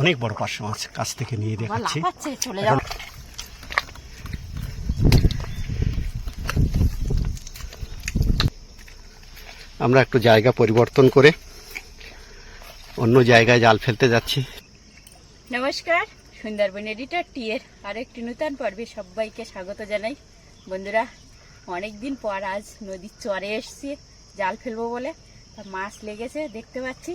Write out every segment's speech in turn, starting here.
অনেক বড় পার্শ্ব মাছ কাছ থেকে নিয়ে দেখাচ্ছি। আমরা একটু জায়গা পরিবর্তন করে অন্য জায়গায় জাল ফেলতে যাচ্ছি। নমস্কার সুন্দরবন এডিটর টিয়ের আর একটি নূতন পর্বে সবাইকে স্বাগত জানাই। বন্ধুরা অনেক দিন পর আজ নদীর চরে এসছি জাল ফেলব বলে। তা মাছ লেগেছে দেখতে পাচ্ছি।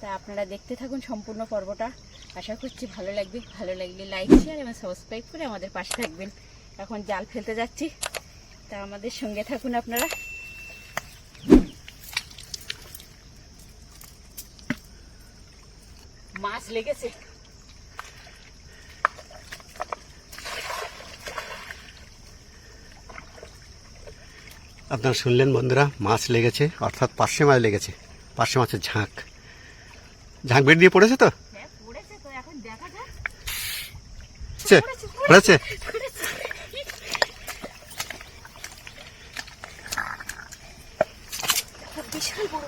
তা আপনারা দেখতে থাকুন সম্পূর্ণ পর্বটা। আশা করছি ভালো লাগবে। ভালো লাগলে লাইক শেয়ার এবং সাবস্ক্রাইব করে আমাদের পাশে থাকবেন। এখন জাল ফেলতে যাচ্ছি। তা আমাদের সঙ্গে থাকুন আপনারা। মাছ লেগেছে। আপনারা শুনলেন বন্ধুরা, মাছ লেগেছে, অর্থাৎ পার্শে মাছ লেগেছে পার্শে মাছের ঝাঁক। ঝাঁক বের দিয়ে পড়েছে তো হ্যাঁ পড়েছে তো এখন দেখা যাক পড়েছে? বিশাল বড়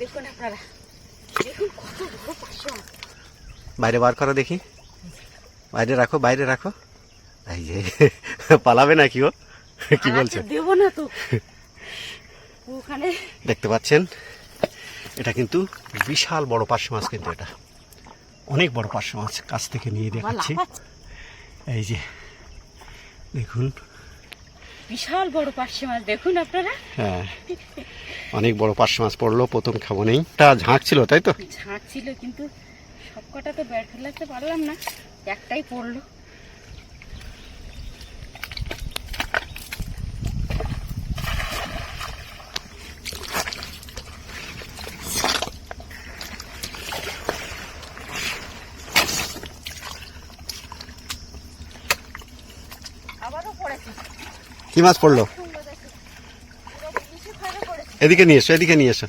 দেখুন আপনারা। দেখুন কত বড় বাইরে বার করো দেখি। বাইরে রাখো বাইরে রাখো। এই যে পালাবে নাকি ও? কি বলছে? দেবো না তো। ওখানে দেখতে পাচ্ছেন? এটা কিন্তু বিশাল বড় পার্শ্ব মাছ কিন্তু এটা। অনেক বড় পার্শ্ব মাছ কাছ থেকে নিয়ে দেখাচ্ছি। এই যে দেখুন। বিশাল বড় পার্শ্ব মাছ দেখুন আপনারা। হ্যাঁ অনেক বড় পার্শ্ব মাছ পড়ল প্রথম খাব নেই। তা ঝাঁক ছিল তাই তো? ঝাঁক ছিল কিন্তু সবকটা তো ব্যাট ফেলাতে পারলাম না। একটাই পড়ল আবারও পড়েছে কি মাছ পড়ল? এদিকে নিয়ে এসো, এদিকে নিয়ে এসো।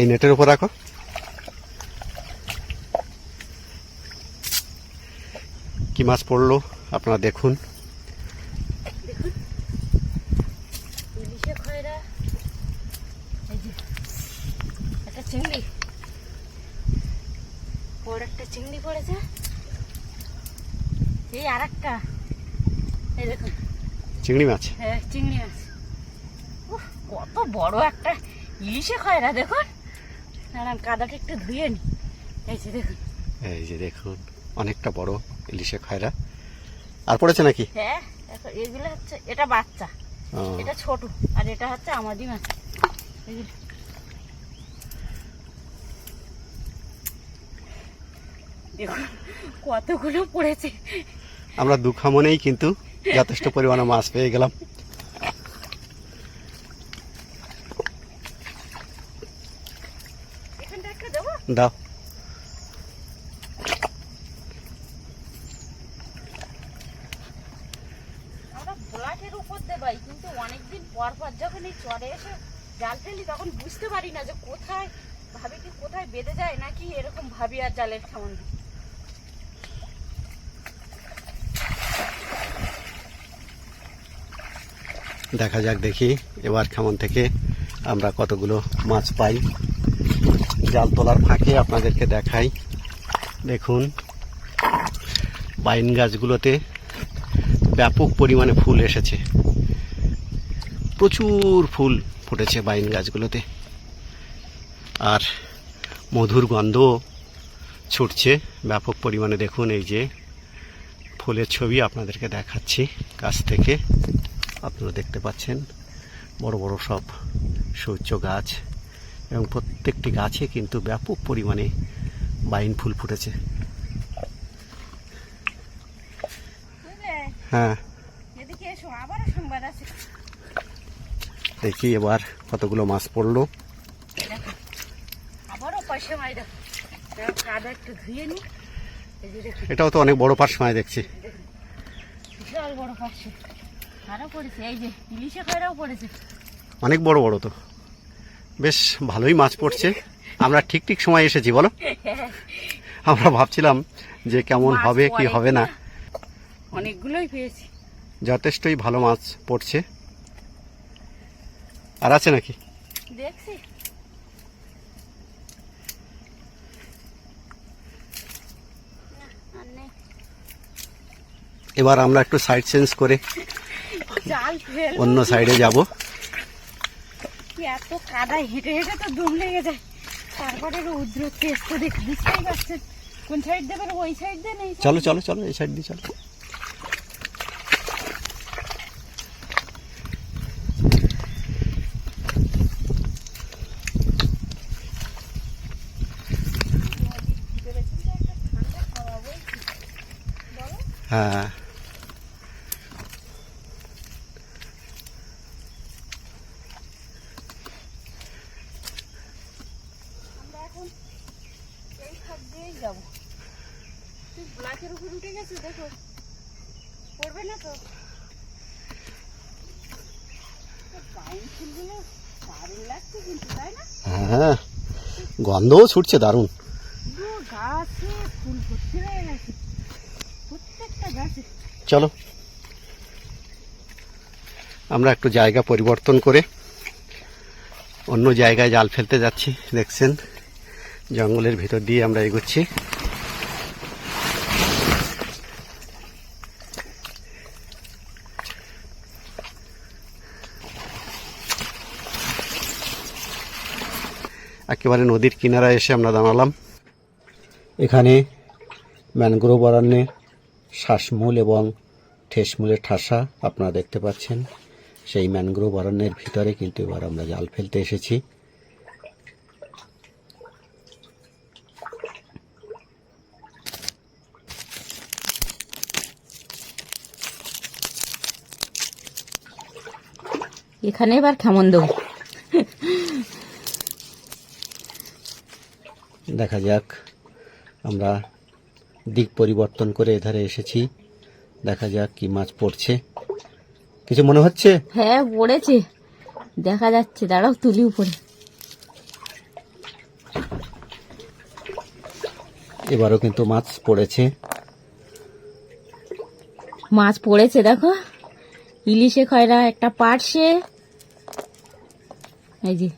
এই নেটের উপর রাখো। কি মাছ পড়ল? আপনারা দেখুন ইলিশে খয়রা এই যে একটা চিংড়ি বড় একটা চিংড়ি পড়েছে এই আর একটা এই দেখুন। চিংড়ি মাছ? হ্যাঁ চিংড়ি মাছ। উফ, কত বড় একটা ইলিশে খয়রা দেখুন। দাঁড়ান কাদাটা একটু ধুয়ে নি। এই যে দেখুন। এই যে দেখুন অনেকটা বড় ইলিশে খয়রা। আর পড়েছে নাকি? হ্যাঁ এগুলো হচ্ছে এটা বাচ্চা। এটা ছোট আর এটা হচ্ছে আমাদি মাছ। দেখুন কতগুলো পড়েছে। আমরা দু খামনেই কিন্তু যথেষ্ট পরিমাণে মাছ পেয়ে গেলাম। দাও। জাল ফেলি, তখন বুঝতে পারি না যে কোথায় ভাবি কি কোথায় বেঁধে যায়, নাকি এরকম ভাবি আর জালের সম্বন্ধে। দেখা যাক দেখি এবার কেমন থেকে আমরা কতগুলো মাছ পাই। জাল তোলার ফাঁকে আপনাদেরকে দেখাই। দেখুন, বাইন গাছগুলোতে ব্যাপক পরিমাণে ফুল এসেছে। প্রচুর ফুল ফুটেছে বাইন গাছগুলোতে। আর মধুর গন্ধ ছুটছে ব্যাপক পরিমাণে। দেখুন, এই যে ফুলের ছবি আপনাদেরকে দেখাচ্ছি কাছ থেকে। আপনারা দেখতে পাচ্ছেন, বড় বড় সব সূর্য গাছ এবং প্রত্যেকটি গাছে কিন্তু ব্যাপক পরিমাণে বাইন ফুল ফুটেছে। হ্যাঁ। দেখি এবার কতগুলো মাছ পড়ল। এটাও তো অনেক বড় মাছ দেখছি। বড় পাশে পড়েছে এই যে ইলিশে খয়রাও পড়েছে অনেক বড় বড় তো। বেশ ভালোই মাছ পড়ছে। আমরা ঠিক ঠিক সময় এসেছি বলো? আমরা ভাবছিলাম যে কেমন হবে কি হবে না। অনেকগুলোই পেয়েছি। যথেষ্টই ভালো মাছ পড়ছে। আর আছে নাকি? দেখছি। এবার আমরা একটু সাইড চেঞ্জ করে অন্য সাইডে যাব। এত কাদায় হেঁটে হেঁটে তো দম লেগে যায়। তারপরে রৌদ্র তেজ তো দেখ বুঝতেই পারছেন। কোন সাইড দেবেন ওই সাইড এই side চলো চলো চলো এই সাইড দিয়ে চলো? হ্যাঁ আমরা এখন এই খাপ দিয়েই যাব তুই ব্লাকের উপর উঠে গেছে দেখো পড়বে না তো? হ্যাঁ গন্ধও ছুটছে দারুণ। চলো। আমরা একটু জায়গা পরিবর্তন করে অন্য জায়গায় জাল ফেলতে যাচ্ছি দেখছেন? জঙ্গলের ভিতর দিয়ে আমরা এগোচ্ছি। একেবারে নদীর কিনারায় এসে আমরা দাঁড়ালাম। এখানে ম্যানগ্রোভ অরণ্যে শ্বাসমূল এবং ঠেসমূলের ঠাসা আপনারা দেখতে পাচ্ছেন। সেই ম্যানগ্রোভ অরণ্যের ভিতরে কিন্তু এবার আমরা জাল ফেলতে এসেছি। এখানে এবার কেমন দেবো দেখা যাক। আমরা দিক পরিবর্তন করে এধারে এসেছি। দেখা যাক কি মাছ পড়ছে। কিছু মনে হচ্ছে? হ্যাঁ পড়েছে। দেখা যাচ্ছে। দাঁড়াও তুলি উপরে। এবারও কিন্তু মাছ পড়েছে। মাছ পড়েছে দেখো। ইলিশে খয়রা একটা পার্শে। এই যে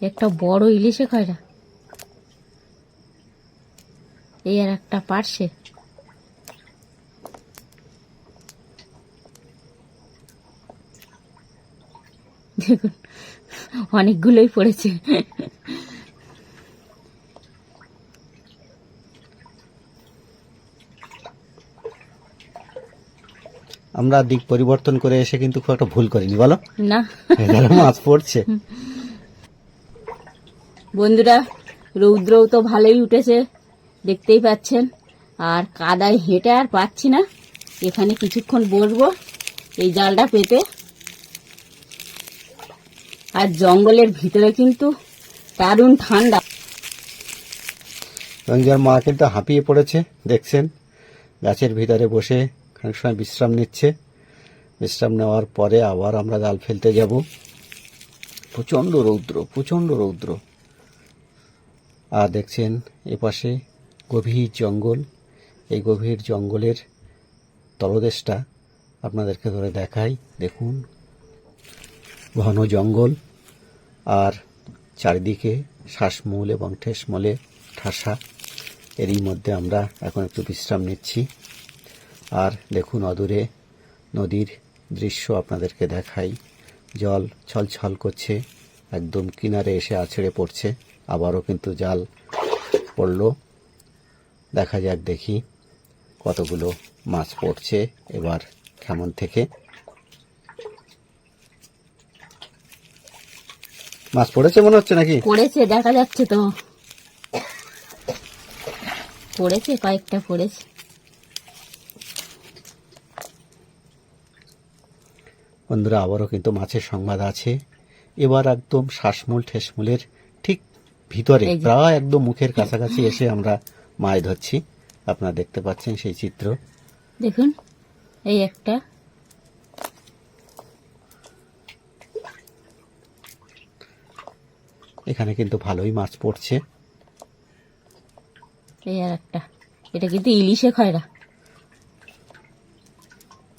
একটা বড় ইলিশে খয়রা। এই আর একটা পার্শে দেখুন অনেকগুলোই পড়েছে। আমরা দিক পরিবর্তন করে এসে কিন্তু খুব একটা ভুল করিনি বলো? না। মাছ পড়ছে। বন্ধুরা রৌদ্রও তো ভালোই উঠেছে। দেখতেই পাচ্ছেন। আর কাদায় হেঁটে আর পাচ্ছি না। এখানে কিছুক্ষণ বসবো এই জালটা পেতে। আর জঙ্গলের ভিতরে কিন্তু দারুণ ঠান্ডা। রঞ্জার মা কিন্তু হাঁপিয়ে পড়েছে, দেখছেন? গাছের ভিতরে বসে খানিক সময় বিশ্রাম নিচ্ছে। বিশ্রাম নেওয়ার পরে আবার আমরা জাল ফেলতে যাব। প্রচণ্ড রৌদ্র প্রচণ্ড রৌদ্র। আর দেখছেন, এপাশে গভীর জঙ্গল। এই গভীর জঙ্গলের তলদেশটা আপনাদেরকে ধরে দেখাই। দেখুন, ঘন জঙ্গল আর চারিদিকে শ্বাসমূল এবং ঠেসমূলে ঠাসা। এরই মধ্যে আমরা এখন একটু বিশ্রাম নিচ্ছি। আর দেখুন, অদূরে নদীর দৃশ্য আপনাদেরকে দেখাই। জল ছলছল করছে, একদম কিনারে এসে আছড়ে পড়ছে। আবারও কিন্তু জাল পড়ল। দেখা যাক দেখি কতগুলো মাছ পড়ছে এবার কেমন থেকে। মাছ পড়েছে মনে হচ্ছে নাকি? পড়েছে দেখা যাচ্ছে তো। পড়েছে কয়েকটা পড়েছে। বন্ধুরা আবারও কিন্তু মাছের সংবাদ আছে। এবার একদম শ্বাসমূল ঠেসমূলের ঠিক ভিতরে প্রায় একদম মুখের কাছাকাছি এসে আমরা মাছ ধরছি। আপনারা দেখতে পাচ্ছেন সেই চিত্র। দেখুন এই একটা। এখানে কিন্তু ভালোই মাছ পড়ছে। এই আর একটা। এটা কিন্তু ইলিশে খয়রা।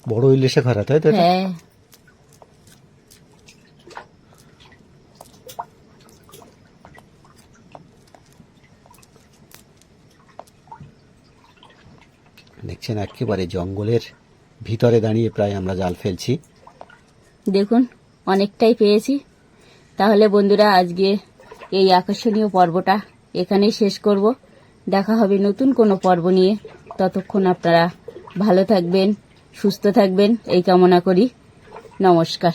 বড় ইলিশে খয়রা তাই তো হ্যাঁ। দেখছেন একেবারে জঙ্গলের ভিতরে দাঁড়িয়ে প্রায় আমরা জাল ফেলছি। দেখুন, অনেকটাই পেয়েছি। তাহলে বন্ধুরা, আজকে এই আকর্ষণীয় পর্বটা এখানেই শেষ করব। দেখা হবে নতুন কোনো পর্ব নিয়ে। ততক্ষণ আপনারা ভালো থাকবেন, সুস্থ থাকবেন, এই কামনা করি। নমস্কার।